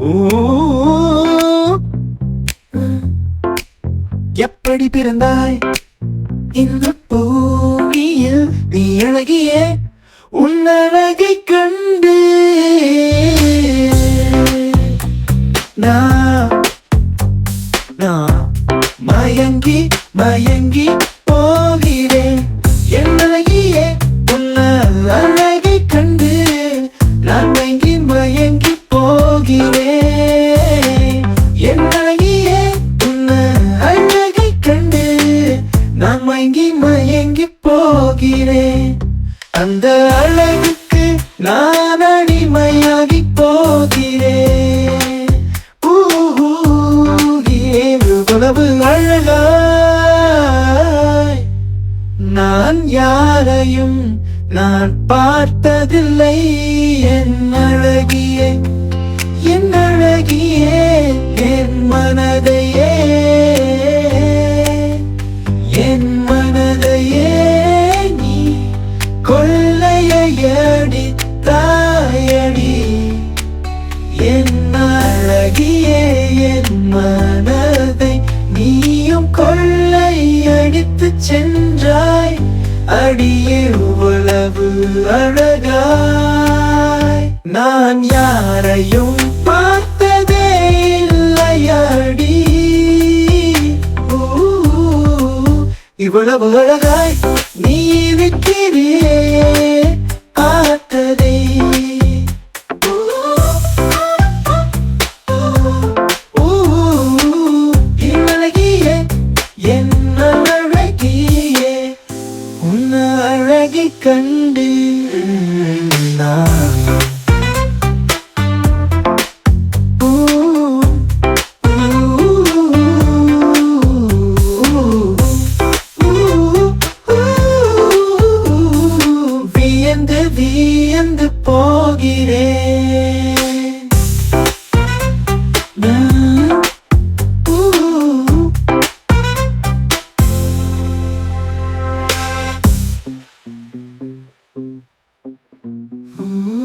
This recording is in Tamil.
ஊ, எப்படி பிறந்தாய் இந்த பூமியில் நீ அழகிய உன்னழகை கண்டு நான் நான் மயங்கி மயங்கி போகிறேன் மயங்கி போகிறேன்? அந்த அழகுக்கு நான் அடிமையாகி போகிறேன். ஊ, அழகாய். நான் யாரையும் நான் பார்த்ததில்லை. என் அழகியே என் அழகியே என் மனதையே. உளவு அழகாய். நான் யாரையும் பார்த்ததே இல்லையடி. இவ்வளவு அழகாய் நீ இருக்கிறே Ooh.